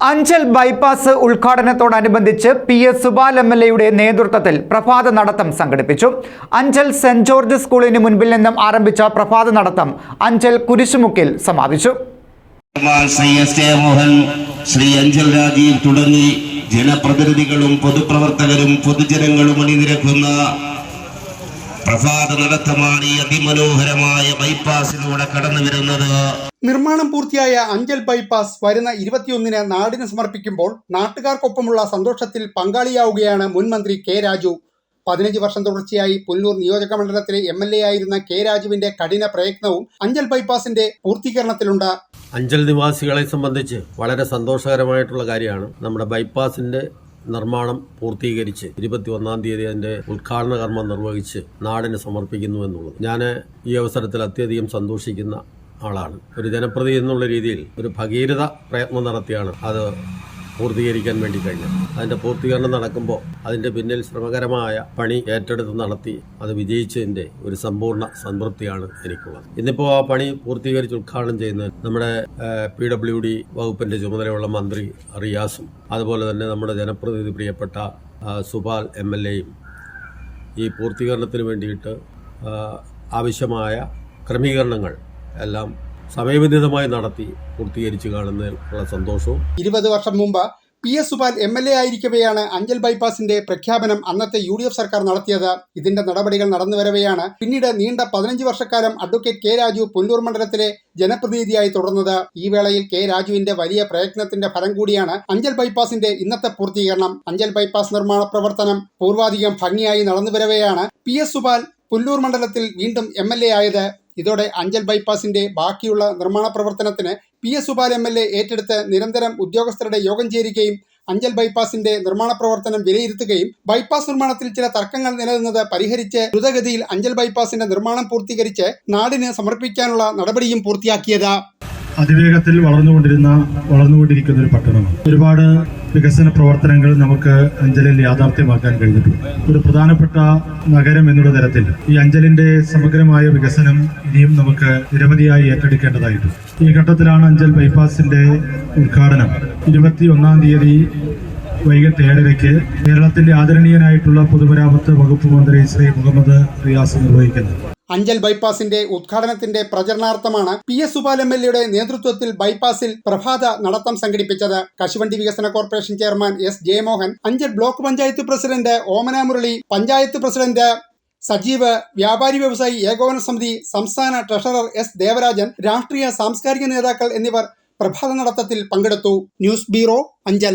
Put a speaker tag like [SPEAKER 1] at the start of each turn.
[SPEAKER 1] Anchal bypass ഉദ്ഘാടനത്തോടനുബന്ധിച്ച് P S Subal M L എയുടെ നേതൃത്വത്തിൽ പ്രഭാത നടത്തം സംഘടിപ്പിച്ചു. അഞ്ചൽ സെന്റ് ജോർജ് സ്കൂളിന് മുൻപിൽ നിന്നും ആരംഭിച്ച പ്രഭാത നടത്തം അഞ്ചൽ കുരിശുമുക്കിൽ സമാപിച്ചു.
[SPEAKER 2] ശ്രീ എസ് കെ മോഹൻ ശ്രീ അഞ്ചൽ രാജീവ് തുടങ്ങി. ജനപ്രതിനിധികളും പൊതുപ്രവർത്തകരും പൊതുജനങ്ങളും അണിനിരക്കുന്ന പ്രഭാത നടത്തമാണ് ഈ അതിമനോഹരമായ ബൈപ്പാസിലൂടെ കടന്നു വരുന്നത്.
[SPEAKER 3] നിർമ്മാണം പൂർത്തിയായ അഞ്ചൽ ബൈപ്പാസ് വരുന്ന ഇരുപത്തിയൊന്നിന് നാടിന് സമർപ്പിക്കുമ്പോൾ നാട്ടുകാർക്കൊപ്പമുള്ള സന്തോഷത്തിൽ പങ്കാളിയാവുകയാണ് മുൻമന്ത്രി കെ രാജു. പതിനഞ്ച് വർഷം തുടർച്ചയായി പുല്ലൂർ നിയോജക മണ്ഡലത്തിലെ എം എൽ എ ആയിരുന്ന കെ രാജുവിന്റെ കഠിന പ്രയത്നവും അഞ്ചൽ ബൈപ്പാസിന്റെ പൂർത്തീകരണത്തിലുണ്ട്.
[SPEAKER 4] അഞ്ചൽ നിവാസികളെ സംബന്ധിച്ച് വളരെ സന്തോഷകരമായിട്ടുള്ള കാര്യമാണ് നമ്മുടെ ബൈപ്പാസിന്റെ നിർമ്മാണം പൂർത്തീകരിച്ച് ഇരുപത്തി ഒന്നാം തീയതി അതിന്റെ ഉദ്ഘാടന കർമ്മം നിർവഹിച്ച് നാടിന് സമർപ്പിക്കുന്നു എന്നുള്ളത്. ഞാൻ ഈ അവസരത്തിൽ അത്യധികം സന്തോഷിക്കുന്ന ആളാണ്. ഒരു ജനപ്രതി എന്നുള്ള രീതിയിൽ ഒരു ഭഗീരഥ പ്രയത്നം നടത്തിയാണ് അത് പൂർത്തീകരിക്കാൻ വേണ്ടി കഴിഞ്ഞു. അതിന്റെ പൂർത്തീകരണം നടക്കുമ്പോൾ അതിന്റെ പിന്നിൽ ശ്രമകരമായ പണി ഏറ്റെടുത്ത് നടത്തി അത് വിജയിച്ചതിന്റെ ഒരു സമ്പൂർണ സംതൃപ്തിയാണ് എനിക്കുള്ളത്. ഇന്നിപ്പോൾ ആ പണി പൂർത്തീകരിച്ച് ഉദ്ഘാടനം ചെയ്യുന്നത് നമ്മുടെ പി ഡബ്ല്യു ഡി വകുപ്പിന്റെ ചുമതലയുള്ള മന്ത്രി റിയാസും അതുപോലെ തന്നെ നമ്മുടെ ജനപ്രതിനിധി പ്രിയപ്പെട്ട സുപാൽ എം എൽ എയും. ഈ പൂർത്തീകരണത്തിന് വേണ്ടിയിട്ട് ആവശ്യമായ ക്രമീകരണങ്ങൾ എല്ലാം സമയബന്ധിതമായി നടത്തി പൂർത്തീകരിച്ചു കാണുന്നതിനുള്ള സന്തോഷവും.
[SPEAKER 3] ഇരുപത് വർഷം മുമ്പ് P S Subhan M L A ആയിരിക്കവെയാണ് Anchal ബൈപ്പാസിന്റെ പ്രഖ്യാപനം അന്നത്തെ യു ഡി എഫ് സർക്കാർ നടത്തിയത്. ഇതിന്റെ നടപടികൾ നടന്നു വരവെയാണ് പിന്നീട് നീണ്ട പതിനഞ്ച് വർഷക്കാലം അഡ്വക്കേറ്റ് കെ രാജു പുല്ലൂർ മണ്ഡലത്തിലെ ജനപ്രതിനിധിയായി തുടർന്നത്. ഈ വേളയിൽ കെ രാജുവിന്റെ വലിയ പ്രയത്നത്തിന്റെ ഫലം കൂടിയാണ് അഞ്ചൽ ബൈപ്പാസിന്റെ ഇന്നത്തെ പൂർത്തീകരണം. അഞ്ചൽ ബൈപ്പാസ് നിർമ്മാണ പ്രവർത്തനം പൂർവാധികം ഭംഗിയായി നടന്നു വരവെയാണ് പി എസ് സുബാൻ പുല്ലൂർ മണ്ഡലത്തിൽ വീണ്ടും എം എൽ എ ആയത്. ഇതോടെ അഞ്ചൽ ബൈപ്പാസിന്റെ ബാക്കിയുള്ള നിർമ്മാണ പ്രവർത്തനത്തിന് P S Subal M L A ഏറ്റെടുത്ത് നിരന്തരം ഉദ്യോഗസ്ഥരുടെ യോഗം ചേരുകയും അഞ്ചൽ ബൈപ്പാസിന്റെ നിർമ്മാണ പ്രവർത്തനം വിലയിരുത്തുകയും ബൈപ്പാസ് നിർമ്മാണത്തിൽ ചില തർക്കങ്ങൾ നിലനിന്നത് പരിഹരിച്ച് ദ്രുതഗതിയിൽ അഞ്ചൽ ബൈപ്പാസിന്റെ നിർമ്മാണം പൂർത്തീകരിച്ച് നാടിന് സമർപ്പിക്കാനുള്ള നടപടിയും പൂർത്തിയാക്കിയത്.
[SPEAKER 5] അതിവേഗത്തിൽ വളർന്നുകൊണ്ടിരുന്ന വളർന്നുകൊണ്ടിരിക്കുന്ന ഒരു പട്ടണമാണ്. ഒരുപാട് വികസന പ്രവർത്തനങ്ങൾ നമുക്ക് അഞ്ചലിൽ യാഥാർത്ഥ്യമാക്കാൻ കഴിഞ്ഞിട്ടുണ്ട്. ഒരു പ്രധാനപ്പെട്ട നഗരം എന്നുള്ള തരത്തിൽ ഈ അഞ്ചലിന്റെ സമഗ്രമായ വികസനം ഇനിയും നമുക്ക് നിരവധിയായി ഏറ്റെടുക്കേണ്ടതായിട്ടുണ്ട്. ഈ ഘട്ടത്തിലാണ് അഞ്ചൽ ബൈപ്പാസിന്റെ ഉദ്ഘാടനം. ഇരുപത്തി ഒന്നാം തീയതി വൈകിട്ട് ഏഴരയ്ക്ക് കേരളത്തിന്റെ ആദരണീയനായിട്ടുള്ള പൊതുമരാമത്ത് വകുപ്പ് മന്ത്രി ശ്രീ മുഹമ്മദ് റിയാസ് നിർവഹിക്കുന്നത്.
[SPEAKER 3] അഞ്ചൽ ബൈപ്പാസിന്റെ ഉദ്ഘാടനത്തിന്റെ പ്രചരണാർത്ഥമാണ് P S Subal M L എയുടെ നേതൃത്വത്തിൽ ബൈപ്പാസിൽ പ്രഭാത നടത്തം സംഘടിപ്പിച്ചത്. കശുവണ്ടി വികസന corporation chairman S Jayamohan Anchal block panchayat president Omana Murali panchayat president Sajeev വ്യാപാരി വ്യവസായി ഏകോപന സമിതി സംസ്ഥാന ട്രഷറർ എസ് ദേവരാജൻ രാഷ്ട്രീയ സാംസ്കാരിക നേതാക്കൾ എന്നിവർ പ്രഭാത നടത്തത്തിൽ പങ്കെടുത്തു. News bureau Anchal.